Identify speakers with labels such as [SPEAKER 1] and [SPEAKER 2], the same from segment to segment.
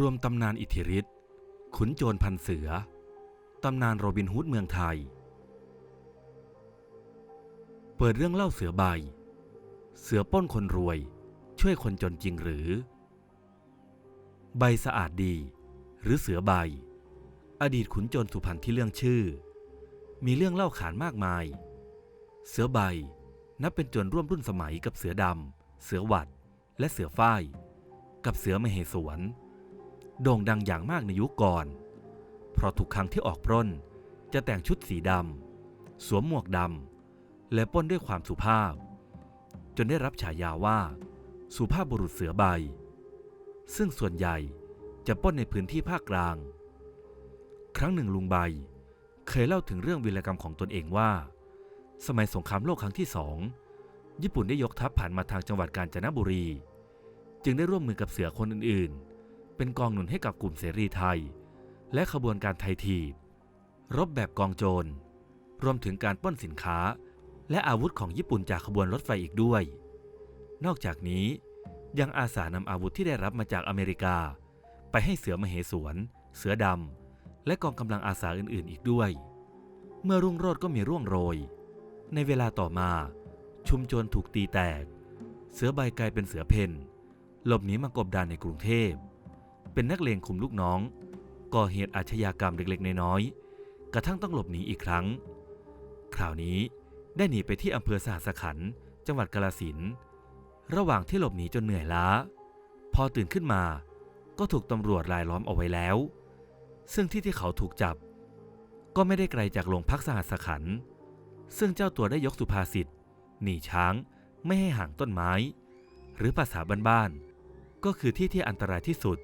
[SPEAKER 1] รวมตำนานอิทธิฤทธิ์ขุนโจรพันเสือ ตำนานโรบินฮูดเมืองไทย เปิดเรื่องเล่าเสือใบ เสือปล้นคนรวย ช่วยคนจนจริงหรือ ใบสะอาดดี หรือเสือใบ อดีตขุนโจรสุพรรณที่เรื่องชื่อ มีเรื่องเล่าขานมากมาย เสือใบนับเป็นโจรร่วมรุ่นสมัยกับเสือดำ เสือหวัด และเสือฝ้าย กับเสือมเหสวน โด่งดังอย่างมากในยุคก่อน เพราะทุกครั้งที่ออกปล้นจะแต่งชุดสีดำสวมหมวกดำและปล้นด้วยความสุภาพ จนได้รับฉายาว่า สุภาพบุรุษเสือใบ ซึ่งส่วนใหญ่จะปล้นในพื้นที่ภาคกลาง ครั้งหนึ่งลุงใบ เคยเล่าถึงเรื่องวีรกรรมของตนเองว่า สมัยสงครามโลกครั้งที่สองญี่ปุ่นได้ยกทัพผ่านมาทางจังหวัดกาญจนบุรี จึงได้ร่วมมือกับเสือคนอื่นๆ เป็นกองหนุนให้กับกลุ่มเสรีไทย และขบวนการไทยทีบรบแบบกองโจร รวมถึงการป้นสินค้า และอาวุธของญี่ปุ่นจากขบวนรถไฟอีกด้วย นอกจากนี้ยังอาสานำอาวุธที่ได้รับมาจากอเมริกา ไปให้เสือมเหสวน เสือดำ และกองกำลังอาสาอื่นๆ อีกด้วย เมื่อรุ่งโรจน์ก็มีร่วงโรย ในเวลาต่อมา ชุมชนถูกตีแตก เสือใบกลายเป็นเสือเพนหลบหนีมากบดานในกรุงเทพ เป็นนักเลงคุมลูกน้อง ก่อเหตุอาชญากรรมเล็กๆ น้อยๆ กระทั่งต้องหลบหนีอีกครั้ง คราวนี้ได้หนีไปที่อำเภอสหัสขันธ์จังหวัดกาฬสิน ระหว่างที่หลบหนีจนเหนื่อยล้า พอตื่นขึ้นมาก็ถูกตำรวจลายล้อมเอาไว้แล้ว ซึ่งที่ที่เขาถูกจับ ก็ไม่ได้ไกลจากโรงพักสหัสขันธ์ซึ่งเจ้าตัวได้ยกสุภาษิตหนีช้างไม่ให้ห่างต้นไม้ หรือภาษาบ้านๆก็คือที่ที่อันตรายที่สุด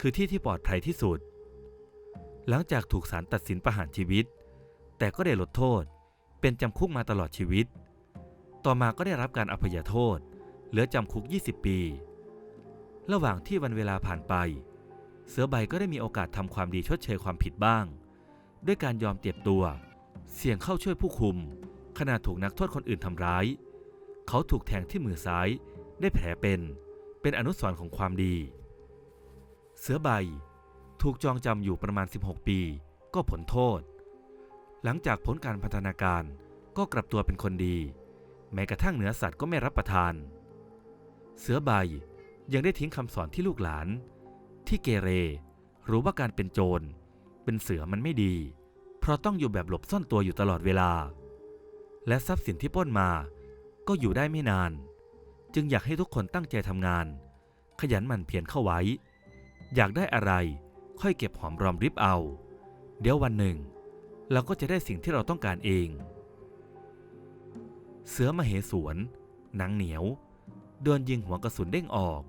[SPEAKER 1] คือที่ที่ปลอดภัยที่สุด หลังจากถูกศาลตัดสินประหารชีวิต แต่ก็ได้ลดโทษ เป็นจำคุกมาตลอดชีวิต ต่อมาก็ได้รับการอภัยโทษ เหลือจำคุก 20 ปี ระหว่างที่วันเวลาผ่านไป เสือใบก็ได้มีโอกาสทำความดีชดเชยความผิดบ้าง ด้วยการยอมเจ็บตัว เสี่ยงเข้าช่วยผู้คุม ขณะถูกนักโทษคนอื่นทำร้าย เขาถูกแทงที่มือซ้าย ได้แผลเป็น เป็นอนุสรณ์ของความดี เสือใบ ถูกจองจำอยู่ประมาณ 16 ปี ก็ผลโทษ หลังจากพ้นการพัฒนาการก็กลับตัวเป็นคนดี แม้กระทั่งเนื้อสัตว์ก็ไม่รับประทาน เสือใบยังได้ทิ้งคำสอนที่ลูกหลาน ที่เกเร รู้ว่าการเป็นโจร เป็นเสือมันไม่ดี เพราะต้องอยู่แบบหลบซ่อนตัวอยู่ตลอดเวลา และทรัพย์สินที่ป้นมา ก็อยู่ได้ไม่นาน จึงอยากให้ทุกคนตั้งใจทำงาน ขยันหมั่นเพียรเข้าไว้ อยากได้อะไร ค่อยเก็บหอมรอมริบเอา เดี๋ยววันหนึ่ง เราก็จะได้สิ่งที่เราต้องการเอง เสือมเหสวน หนังเหนียว โดนยิงหัวกระสุนเด้งออก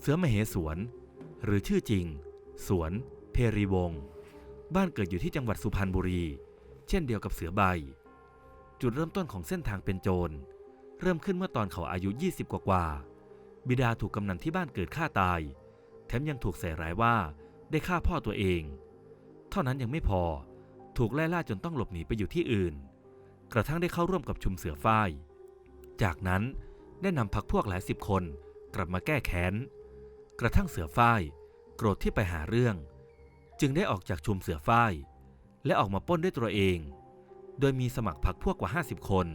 [SPEAKER 1] เสือมเหสวน หรือชื่อจริง สวน เพรีวงศ์บ้านเกิดอยู่ที่จังหวัดสุพรรณบุรี เช่นเดียวกับเสือใบ จุดเริ่มต้นของเส้นทางเป็นโจร เริ่มขึ้นเมื่อตอนเขาอายุ 20 กว่ากว่าบิดาถูกกำนันที่บ้านเกิดฆ่าตาย แถมยังถูกใส่ร้ายว่าได้ฆ่าพ่อตัวเอง เท่านั้นยังไม่พอ ถูกไล่ล่าจนต้องหลบหนีไปอยู่ที่อื่น กระทั่งได้เข้าร่วมกับชุมเสือฝ้าย จากนั้นได้นำพักพวกหลายสิบคนกลับมาแก้แค้น กระทั่งเสือฝ้ายโกรธที่ไปหาเรื่อง จึงได้ออกจากชุมเสือฝ้าย และออกมาป้นด้วยตัวเอง โดยมีสมัครพักพวกกว่า 50 คน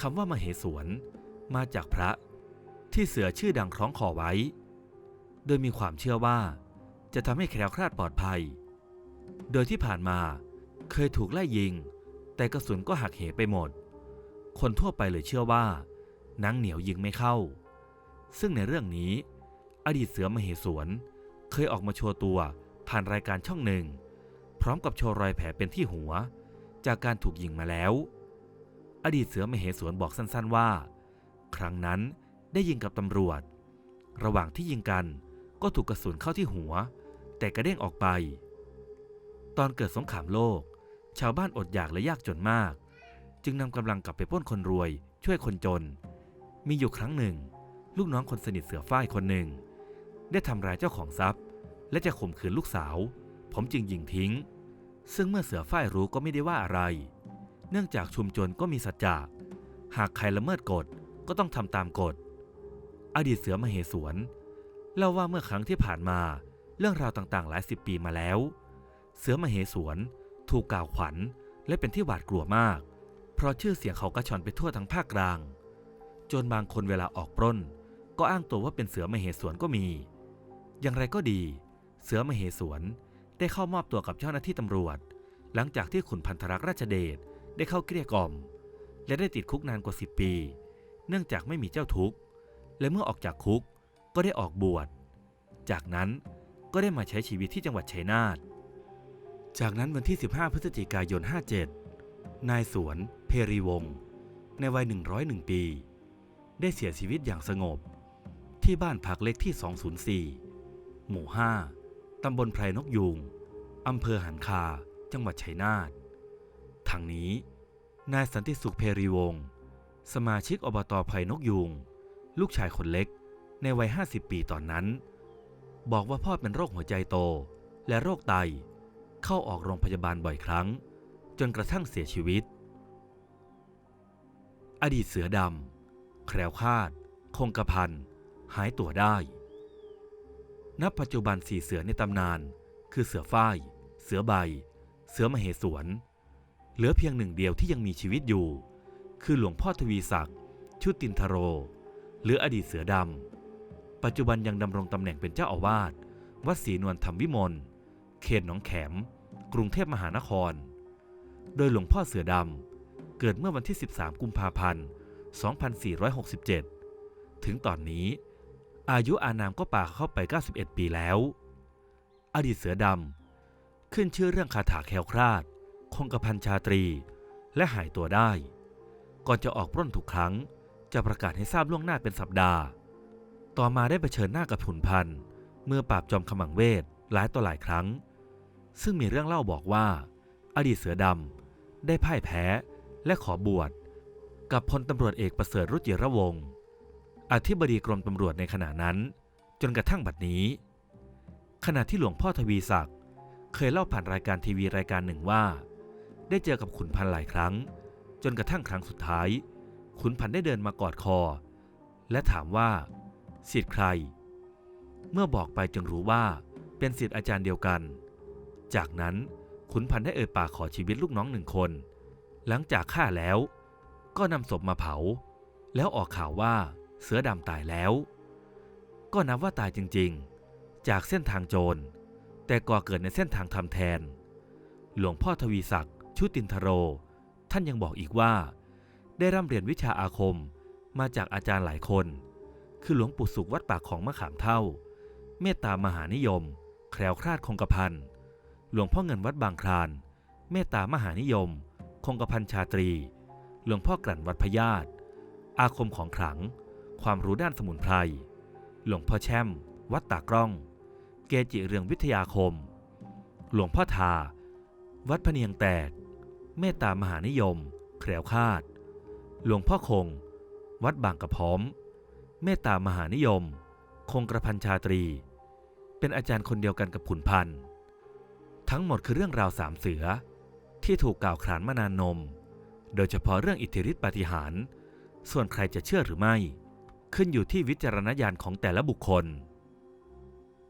[SPEAKER 1] คำว่ามาเหสวนมาจากพระที่เสือชื่อดังคล้องคอไว้ โดยมีความเชื่อว่าจะทำให้แคล้วคลาดปลอดภัย โดยที่ผ่านมาเคยถูกไล่ยิง แต่กระสุนก็หักเหไปหมด คนทั่วไปเลยเชื่อว่านังเหนียวยิงไม่เข้า ซึ่งในเรื่องนี้ อดีตเสือมเหสวนเคยออกมาโชว์ตัวผ่านรายการช่องหนึ่ง พร้อมกับโชว์รอยแผลเป็นที่หัว จากการถูกยิงมาแล้ว อดีตเสือมเหสวนบอกสั้นๆว่า ครั้งนั้นได้ยิงกับตำรวจ ระหว่างที่ยิงกัน ก็ถูกกระสุนเข้าที่หัว แต่กระเด้งออกไป ตอนเกิดสงครามโลก ชาวบ้านอดอยากและยากจนมาก จึงนำกำลังกลับไปปล้นคนรวย ช่วยคนจน มีอยู่ครั้งหนึ่ง ลูกน้องคนสนิทเสือฝ้ายคนหนึ่ง ได้ทำร้ายเจ้าของทรัพย์ และจะข่มขืนลูกสาว ผมจึงยิงทิ้ง ซึ่งเมื่อเสือฝ้ายรู้ก็ไม่ได้ว่าอะไร เนื่องจากชุมชนก็มีสัจจะหากใครละเมิดกฎก็ต้องทำตามกฎ อดีตเสือมเหสวน เล่าว่าเมื่อครั้งที่ผ่านมาเรื่องราวต่างๆ หลายสิบปีมาแล้ว เสือมเหสวน ถูกกล่าวขวัญ และเป็นที่หวาดกลัวมาก เพราะชื่อเสียงเขากระชอนไปทั่วทั้งภาคกลาง จนบางคนเวลาออกปล้น ก็อ้างตัวว่าเป็นเสือมเหสวนก็มี อย่างไรก็ดี เสือมเหสวนได้เข้ามอบตัวกับเจ้าหน้าที่ตำรวจ หลังจากที่ขุนพันธรักษ์ราชเดชได้เข้าเกลี้ยกล่อม และได้ติดคุกนานกว่า 10 ปี เนื่องจากไม่มีเจ้าทุกข์ และเมื่อออกจากคุก ก็ได้ออกบวช จากนั้นก็ได้มาใช้ชีวิตที่จังหวัดชัยนาท จากนั้นวันที่ 15 พฤศจิกายน 57 นายสวน เพรีวงศ์ในวัย 101 ปี ได้เสียชีวิตอย่างสงบ ที่บ้านพักเล็กที่ 204 หมู่ 5 ตำบลไพรนกยูงอำเภอหันคา จังหวัดชัยนาททางนี้ นายสันติสุขเพรีวงศ์สมาชิกอบตไพรนกยูงลูกชายคนเล็ก ในวัย 50 ปีตอนนั้น บอกว่าพ่อเป็นโรคหัวใจโตและโรคไต เข้าออกโรงพยาบาลบ่อยครั้ง จนกระทั่งเสียชีวิต อดีตเสือดำแคล้วคาด คงกระพัน หายตัวได้ณปัจจุบันสี่เสือในตำนาน คือเสือฝ้าย เสือใบ เสือมเหสวน เหลือเพียงหนึ่งเดียวที่ยังมีชีวิตอยู่ คือหลวงพ่อทวีศักดิ์ชุตินทโร หรืออดีตเสือดำ ปัจจุบันยังดำรงตำแหน่งเป็นเจ้าอาวาสวัดศรีนวลธรรมวิมลเขตหนองแขม กรุงเทพมหานคร โดยหลวงพ่อเสือดำเกิดเมื่อวันที่ 13 กุมภาพันธ์ 2467 ถึงตอนนี้ อายุอานามก็ป่าเข้าไป 91 ปีแล้ว อดีตเสือดำขึ้นชื่อเรื่องคาถาแคล้วคลาด คงกระพันชาตรี และหายตัวได้ ก่อนจะออกปล้นทุกครั้ง จะประกาศให้ทราบล่วงหน้าเป็นสัปดาห์ ต่อมาได้เผชิญหน้ากับขุนพันธ์เมื่อปราบจอมขมังเวทหลายต่อหลายครั้ง ซึ่งมีเรื่องเล่าบอกว่า อดีตเสือดำได้พ่ายแพ้และขอบวชกับพลตำรวจเอกประเสริฐรุจิระวงศ์อธิบดีกรมตำรวจในขณะนั้น จนกระทั่งบัดนี้ ขณะที่หลวงพ่อทวีศักดิ์เคยเล่าผ่านรายการทีวีรายการหนึ่งว่า ได้เจอกับขุนพันธ์หลายครั้ง จนกระทั่งครั้งสุดท้าย ขุนพันธ์ได้เดินมากอดคอ และถามว่า สิทธิ์ใคร เมื่อบอกไปจึงรู้ว่าเป็นสิทธิ์อาจารย์เดียวกัน จากนั้นขุนพันธ์ได้เอ่ยปากขอชีวิตลูกน้องหนึ่งคน หลังจากฆ่าแล้ว ก็นำศพมาเผา แล้วออกข่าวว่าเสือดำตายแล้ว ก็นับว่าตายจริงๆ จากเส้นทางโจร แต่ก่อเกิดในเส้นทางทำแทน หลวงพ่อทวีศักดิ์ชุตินทโร ท่านยังบอกอีกว่า ได้ร่ำเรียนวิชาอาคมมาจากอาจารย์หลายคน คือหลวงปู่สุขวัดปากของมะขามเท่า เมตตามหานิยม แคล้วคลาดคงกระพันหลวงพ่อเงินวัดบางคลาน เมตตามหานิยม คงกระพันชาตรี หลวงพ่อกลั่นวัดพญาตอาคมของขลัง ความรู้ด้านสมุนไพร หลวงพ่อแช่ม วัดตากล้อง เกจิเรืองวิทยาคม หลวงพ่อทา วัดพเนียงแตก เมตตามหานิยม แคล้วคลาด หลวงพ่อคง วัดบางกระพร้อม เมตตามหานิยม คงกระพันชาตรี เป็นอาจารย์คนเดียวกันกับขุนพันธ์ทั้งหมดคือเรื่องราวสามเสือ ที่ถูกกล่าวขานมานานนม โดยเฉพาะเรื่องอิทธิฤทธิปาฏิหาริย์ส่วนใครจะเชื่อหรือไม่ ขึ้นอยู่ที่วิจารณญาณของแต่ละบุคคล